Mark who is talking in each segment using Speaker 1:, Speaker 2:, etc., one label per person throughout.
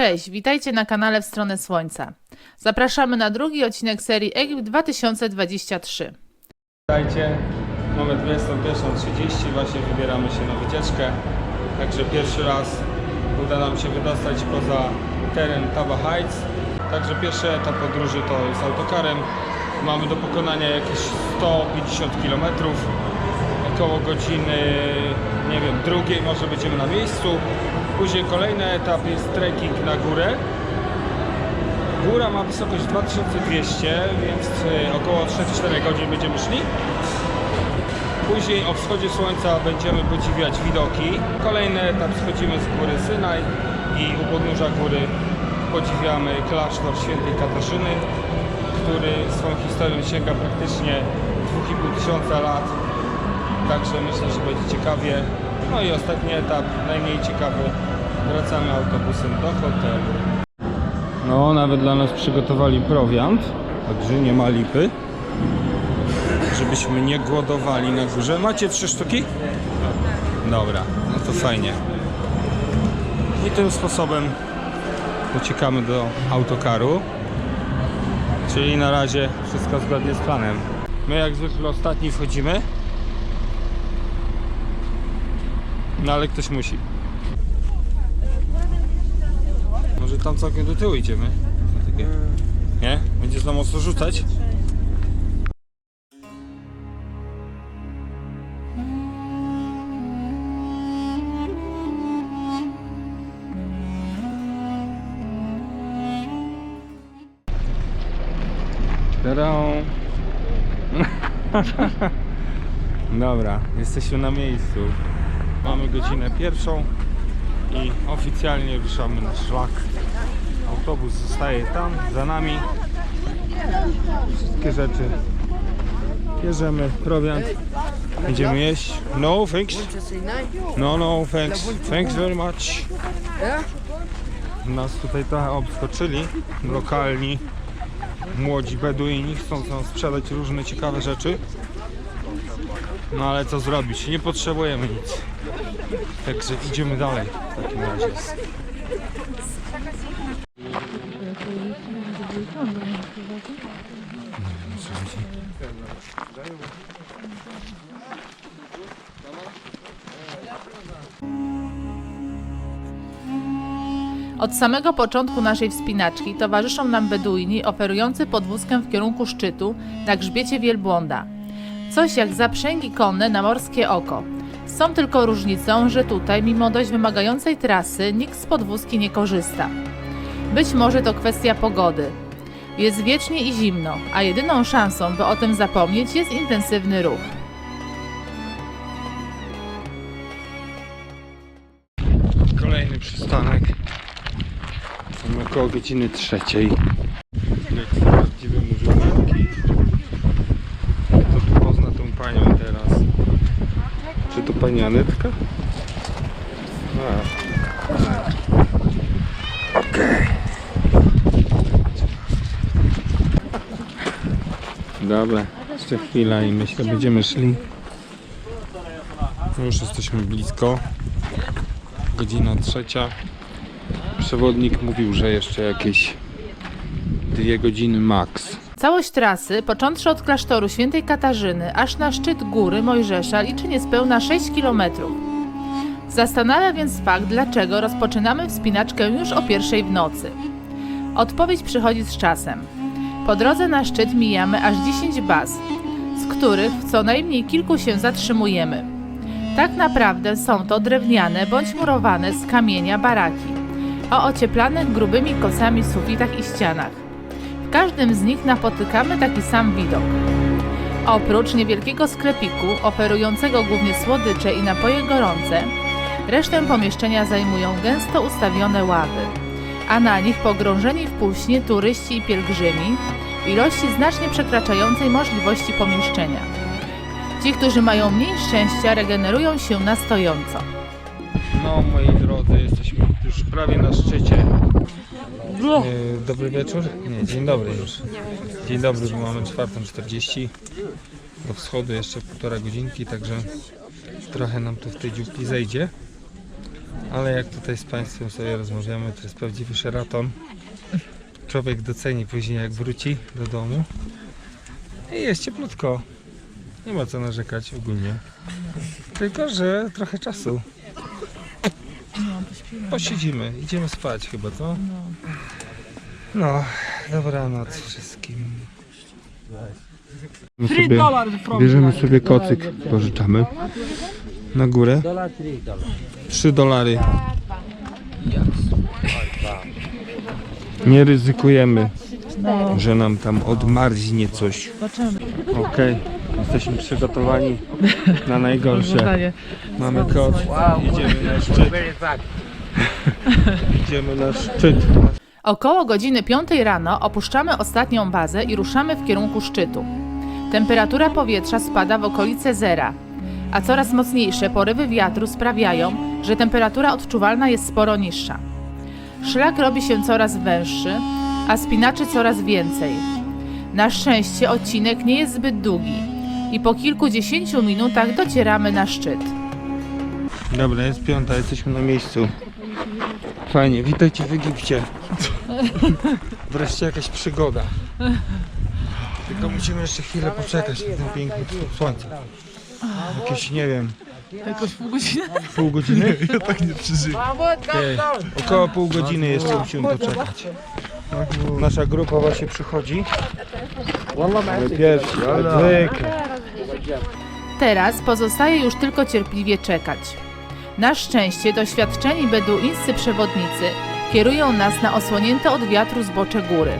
Speaker 1: Cześć, witajcie na kanale W stronę Słońca. Zapraszamy na drugi odcinek serii Egipt 2023.
Speaker 2: Witajcie, mamy 21.30, właśnie wybieramy się na wycieczkę. Także pierwszy raz uda nam się wydostać poza teren Taba Heights. Także pierwszy etap podróży to jest autokarem. Mamy do pokonania jakieś 150 km. Około godziny, nie wiem, drugiej może będziemy na miejscu. Później kolejny etap jest trekking na górę. Góra ma wysokość 2200, więc y, około 3-4 godzin będziemy szli. Później o wschodzie słońca będziemy podziwiać widoki. Kolejny etap schodzimy z góry Synaj i u podnóża góry podziwiamy klasztor świętej Katarzyny, który swoją historią sięga praktycznie 2,5 tysiąca lat. Także myślę, że będzie ciekawie. No i ostatni etap, najmniej ciekawy, wracamy autobusem do hotelu. No, nawet dla nas przygotowali prowiant, także nie ma lipy. Żebyśmy nie głodowali na górze. Macie trzy sztuki? Dobra, no to fajnie. I tym sposobem uciekamy do autokaru. Czyli na razie wszystko zgodnie z planem. My jak zwykle ostatni wchodzimy. No ale ktoś musi. Może tam całkiem do tyłu idziemy? Takie- Nie? Będzie za mocno rzucać? Tadam. Dobra, jesteśmy na miejscu. Mamy godzinę pierwszą i oficjalnie ruszamy na szlak. Autobus zostaje tam, za nami. Wszystkie rzeczy bierzemy, prowiant. Będziemy jeść. No, thanks. No, no, thanks. Thanks very much. Nas tutaj trochę obskoczyli lokalni młodzi beduini, chcą nam sprzedać różne ciekawe rzeczy. No ale co zrobić? Nie potrzebujemy nic. Także idziemy dalej w takim razie.
Speaker 1: Od samego początku naszej wspinaczki towarzyszą nam Beduini oferujący podwózkę w kierunku szczytu na grzbiecie wielbłąda. Coś jak zaprzęgi konne na morskie oko. Tą tylko różnicą, że tutaj, mimo dość wymagającej trasy, nikt z podwózki nie korzysta. Być może to kwestia pogody. Jest wiecznie i zimno, a jedyną szansą, by o tym zapomnieć, jest intensywny ruch.
Speaker 2: Kolejny przystanek. Mamy około godziny trzeciej. Jak prawdziwe murzynki. To tu pozna tą panią teraz. Czy to pani Anetka? A. Okej. Dobra, jeszcze chwila i myślę będziemy szli. Już jesteśmy blisko. Godzina trzecia. Przewodnik mówił, że jeszcze jakieś dwie godziny max.
Speaker 1: Całość trasy, począwszy od klasztoru świętej Katarzyny, aż na szczyt góry Mojżesza, liczy niespełna 6 km. Zastanawia więc fakt, dlaczego rozpoczynamy wspinaczkę już o pierwszej w nocy. Odpowiedź przychodzi z czasem. Po drodze na szczyt mijamy aż 10 baz, z których w co najmniej kilku się zatrzymujemy. Tak naprawdę są to drewniane bądź murowane z kamienia baraki, o ocieplanych grubymi kocami sufitach i ścianach. W każdym z nich napotykamy taki sam widok. Oprócz niewielkiego sklepiku oferującego głównie słodycze i napoje gorące, resztę pomieszczenia zajmują gęsto ustawione ławy, a na nich pogrążeni w półśnie turyści i pielgrzymi w ilości znacznie przekraczającej możliwości pomieszczenia. Ci, którzy mają mniej szczęścia, regenerują się na stojąco.
Speaker 2: No moi drodzy, jesteśmy już prawie na szczycie. E, Dobry wieczór? Nie, dzień dobry już. Dzień dobry, bo mamy 4.40. Do wschodu jeszcze półtora godzinki, także trochę nam to w tej dziupli zejdzie. Ale jak tutaj z Państwem sobie rozmawiamy, to jest prawdziwy Sheraton. Człowiek doceni później jak wróci do domu. I jest cieplutko. Nie ma co narzekać ogólnie. Tylko, że trochę czasu. Posiedzimy, idziemy spać chyba, co? No, dobranoc wszystkim.
Speaker 3: From
Speaker 2: Bierzemy sobie kocyk, pożyczamy. Na górę. 3 dolary. Nie ryzykujemy, że nam tam odmarznie coś. Okej, jesteśmy przygotowani na najgorsze. Mamy koc, idziemy na szczyt. Idziemy na szczyt.
Speaker 1: Około godziny 5 rano opuszczamy ostatnią bazę i ruszamy w kierunku szczytu. Temperatura powietrza spada w okolice zera, a coraz mocniejsze porywy wiatru sprawiają, że temperatura odczuwalna jest sporo niższa. Szlak robi się coraz węższy, a spinaczy coraz więcej. Na szczęście odcinek nie jest zbyt długi i po kilkudziesięciu minutach docieramy na szczyt.
Speaker 2: Dobra, jest piąta, jesteśmy na miejscu. Fajnie, witajcie w Egipcie. Wreszcie jakaś przygoda. Tylko musimy jeszcze chwilę poczekać na ten piękny wschód słońca. Jakieś, nie wiem,
Speaker 1: Jakoś pół godziny?
Speaker 2: pół godziny? Ja tak nie przeżyję. Około pół godziny jeszcze musimy poczekać. Nasza grupa właśnie przychodzi. My pierwsi, jak zwykle.
Speaker 1: Teraz pozostaje już tylko cierpliwie czekać. Na szczęście doświadczeni beduińscy przewodnicy kierują nas na osłonięte od wiatru zbocze góry.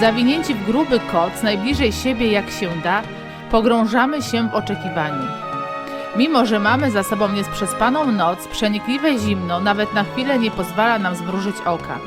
Speaker 1: Zawinięci w gruby koc najbliżej siebie jak się da, pogrążamy się w oczekiwaniu. Mimo, że mamy za sobą niesprzespaną noc, przenikliwe zimno nawet na chwilę nie pozwala nam zmrużyć oka.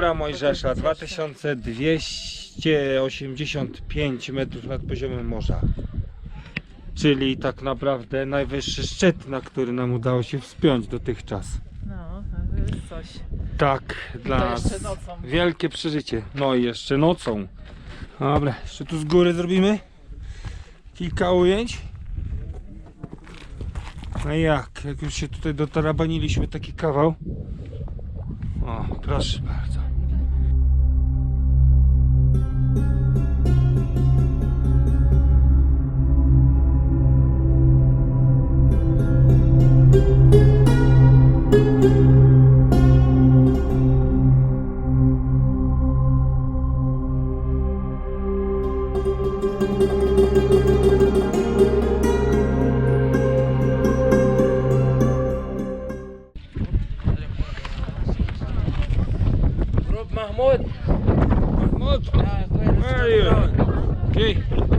Speaker 2: Góra Mojżesza 2285 metrów nad poziomem morza. Czyli tak naprawdę najwyższy szczyt, na który nam udało się wspiąć dotychczas.
Speaker 1: No, to jest coś.
Speaker 2: Tak, dla nas wielkie przeżycie. No i jeszcze nocą. Dobra, jeszcze tu z góry zrobimy kilka ujęć. No jak? Jak już się tutaj dotarabaniliśmy taki kawał. O, proszę bardzo. Where are you? Okay.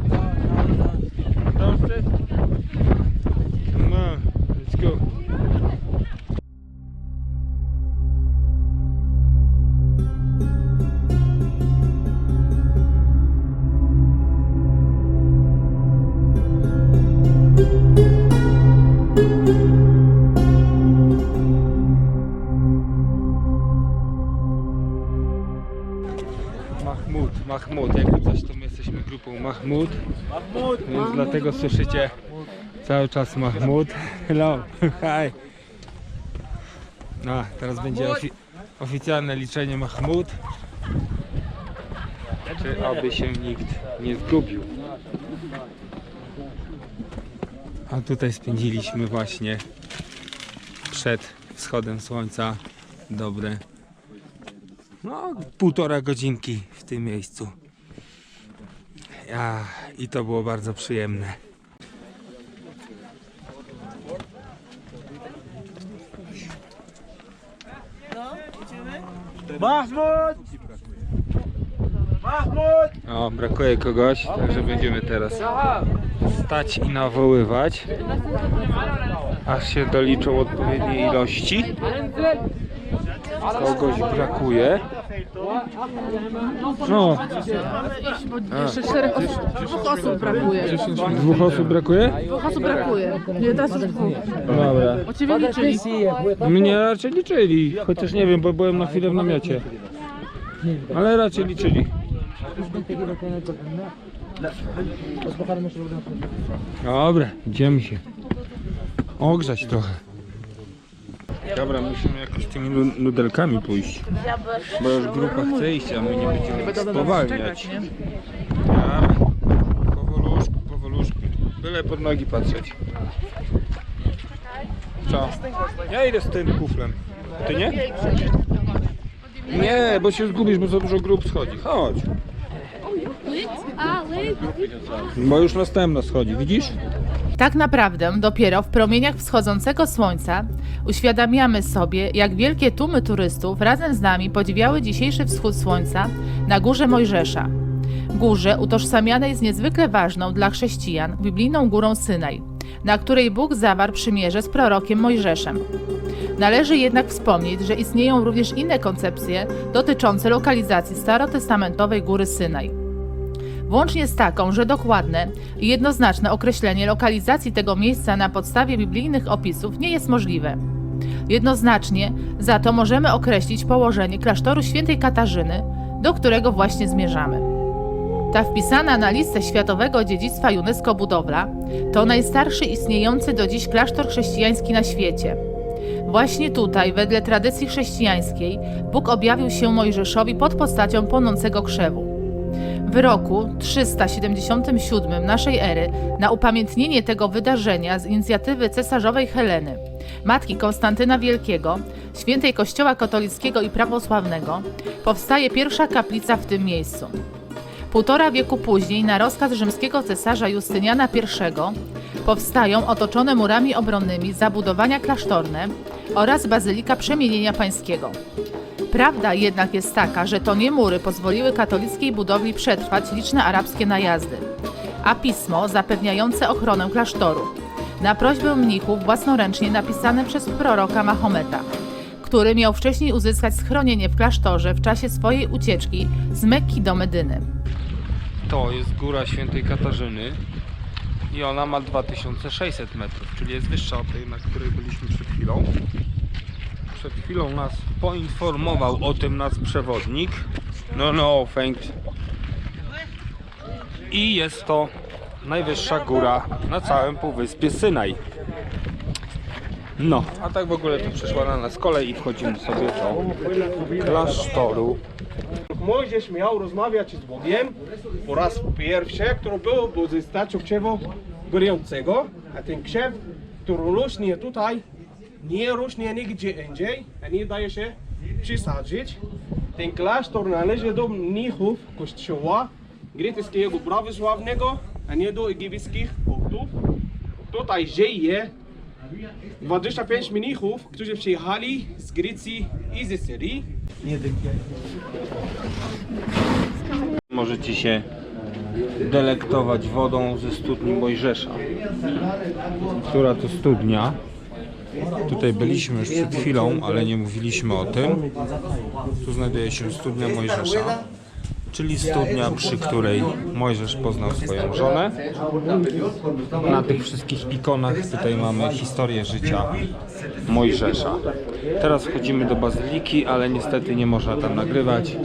Speaker 2: Mahmud, więc dlatego słyszycie cały czas Mahmud. Hello, hi. A, teraz będzie ofi oficjalne liczenie Mahmud. Czy aby się nikt nie zgubił. A tutaj spędziliśmy właśnie przed wschodem słońca dobre no, półtora godzinki w tym miejscu. Ach, I to było bardzo przyjemne.
Speaker 3: Mahmud! Mahmud!
Speaker 2: O, brakuje kogoś, także będziemy teraz stać i nawoływać, aż się doliczą odpowiednie ilości. Kogoś brakuje. No,
Speaker 1: Jeszcze czterech osób, dwóch osób brakuje.
Speaker 2: dwóch osób brakuje?
Speaker 1: Dwóch osób brakuje. Nie, teraz już dwóch.
Speaker 2: Dobra.
Speaker 1: O ciebie liczyli.
Speaker 2: Mnie raczej liczyli, chociaż nie wiem, bo byłem na chwilę w namiocie. Ale raczej liczyli. Dobra, idziemy się. Ogrzać trochę. Dobra, musimy jakoś tymi nu- nudelkami pójść. Bo już grupa chce iść, a my nie będziemy spowalniać. Dobra. Powoluszku, powoluszku. Byle pod nogi patrzeć. Co? Ja idę z tym kuflem. Ty nie? Nie, bo się zgubisz, bo za dużo grup schodzi. Chodź. Bo już następna schodzi, widzisz?
Speaker 1: Tak naprawdę dopiero w promieniach wschodzącego słońca uświadamiamy sobie, jak wielkie tłumy turystów razem z nami podziwiały dzisiejszy wschód słońca na górze Mojżesza. Górze utożsamianej z niezwykle ważną dla chrześcijan biblijną górą Synaj, na której Bóg zawarł przymierze z prorokiem Mojżeszem. Należy jednak wspomnieć, że istnieją również inne koncepcje dotyczące lokalizacji starotestamentowej góry Synaj włącznie z taką, że dokładne i jednoznaczne określenie lokalizacji tego miejsca na podstawie biblijnych opisów nie jest możliwe. Jednoznacznie za to możemy określić położenie klasztoru świętej Katarzyny, do którego właśnie zmierzamy. Ta wpisana na listę Światowego Dziedzictwa UNESCO budowla to najstarszy istniejący do dziś klasztor chrześcijański na świecie. Właśnie tutaj, wedle tradycji chrześcijańskiej, Bóg objawił się Mojżeszowi pod postacią płonącego krzewu. W roku 377 naszej ery na upamiętnienie tego wydarzenia z inicjatywy cesarzowej Heleny, matki Konstantyna Wielkiego, świętej Kościoła katolickiego i prawosławnego, powstaje pierwsza kaplica w tym miejscu. Półtora wieku później, na rozkaz rzymskiego cesarza Justyniana I, powstają otoczone murami obronnymi zabudowania klasztorne oraz bazylika Przemienienia Pańskiego. Prawda jednak jest taka, że to nie mury pozwoliły katolickiej budowli przetrwać liczne arabskie najazdy, a pismo zapewniające ochronę klasztoru. Na prośbę mnichów własnoręcznie napisane przez proroka Mahometa, który miał wcześniej uzyskać schronienie w klasztorze w czasie swojej ucieczki z Mekki do Medyny.
Speaker 2: To jest góra świętej Katarzyny i ona ma 2600 metrów, czyli jest wyższa od tej, na której byliśmy przed chwilą. Przed chwilą nas poinformował o tym nasz przewodnik. No, no, thanks. I jest to najwyższa góra na całym półwyspie Synaj. No, a tak w ogóle tu przyszła na nas kolej i wchodzimy sobie do klasztoru.
Speaker 4: Mojżesz miał rozmawiać z Bogiem po raz pierwszy, który był w pozostaciu krzewu gorącego, a ten krzew, który rośnie tutaj, nie rośnie nigdzie indziej, a nie daje się przesadzić. Ten klasztor należy do mnichów kościoła greckiego prawosławnego, a nie do egipskich koptów. Tutaj żyje 25 mnichów, którzy przyjechali z Grecji i ze Syrii.
Speaker 2: Możecie się delektować wodą ze studni Mojżesza. Która to studnia? Tutaj byliśmy już przed chwilą, ale nie mówiliśmy o tym. Tu znajduje się studnia Mojżesza, czyli studnia, przy której Mojżesz poznał swoją żonę. Na tych wszystkich ikonach tutaj mamy historię życia Mojżesza. Teraz wchodzimy do bazyliki, ale niestety nie można tam nagrywać.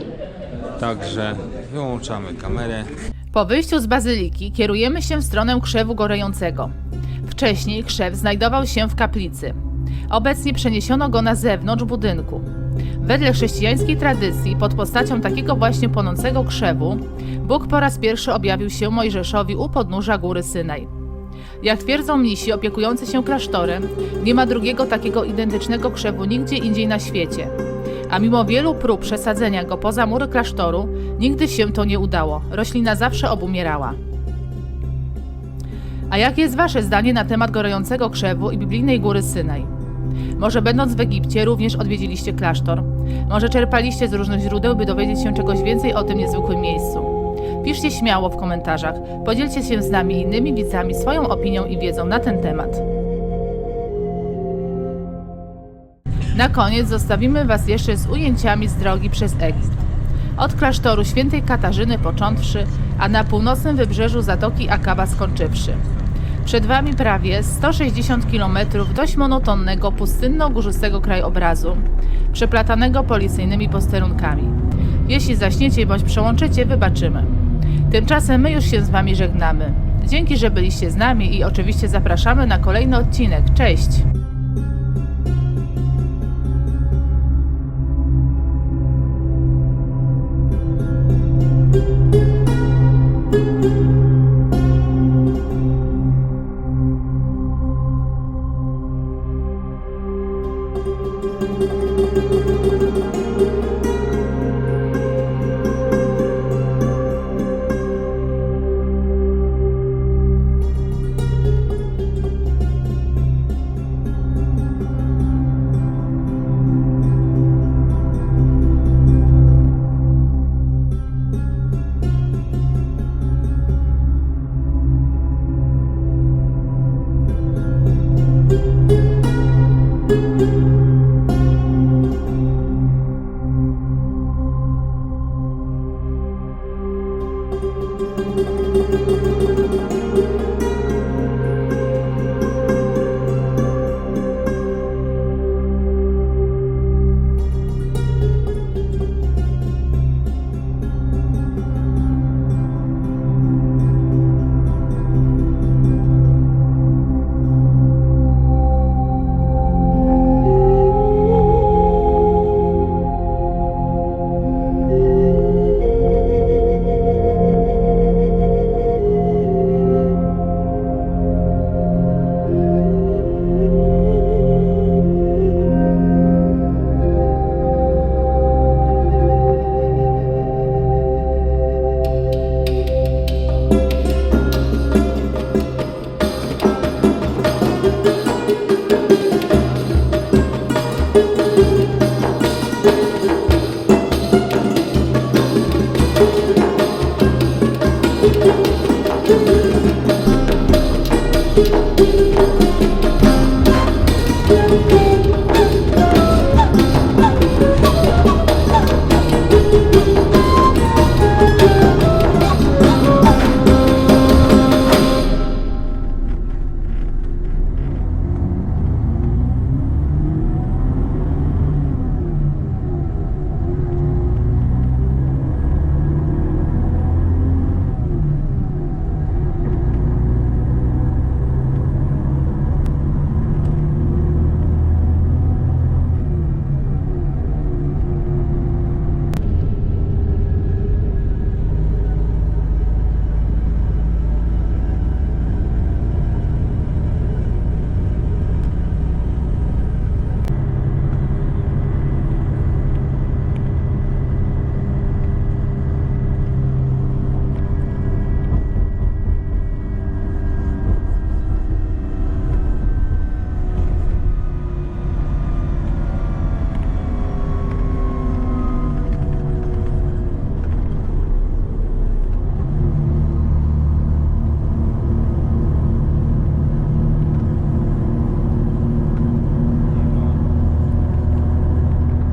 Speaker 2: Także wyłączamy kamerę.
Speaker 1: Po wyjściu z bazyliki kierujemy się w stronę krzewu gorejącego. Wcześniej krzew znajdował się w kaplicy. Obecnie przeniesiono go na zewnątrz budynku. Wedle chrześcijańskiej tradycji, pod postacią takiego właśnie płonącego krzewu, Bóg po raz pierwszy objawił się Mojżeszowi u podnóża góry Synaj. Jak twierdzą mnisi opiekujący się klasztorem, nie ma drugiego takiego identycznego krzewu nigdzie indziej na świecie. A mimo wielu prób przesadzenia go poza mury klasztoru, nigdy się to nie udało. Roślina zawsze obumierała. A jakie jest Wasze zdanie na temat gorącego krzewu i biblijnej góry Synaj? Może będąc w Egipcie również odwiedziliście klasztor. Może czerpaliście z różnych źródeł, by dowiedzieć się czegoś więcej o tym niezwykłym miejscu. Piszcie śmiało w komentarzach. Podzielcie się z nami i innymi widzami swoją opinią i wiedzą na ten temat. Na koniec zostawimy Was jeszcze z ujęciami z drogi przez Egipt. Od klasztoru świętej Katarzyny począwszy, a na północnym wybrzeżu Zatoki Akaba skończywszy. Przed Wami prawie 160 km dość monotonnego, pustynno-górzystego krajobrazu, przeplatanego policyjnymi posterunkami. Jeśli zaśniecie bądź przełączycie, wybaczymy. Tymczasem my już się z Wami żegnamy. Dzięki, że byliście z nami i oczywiście zapraszamy na kolejny odcinek. Cześć! thank you.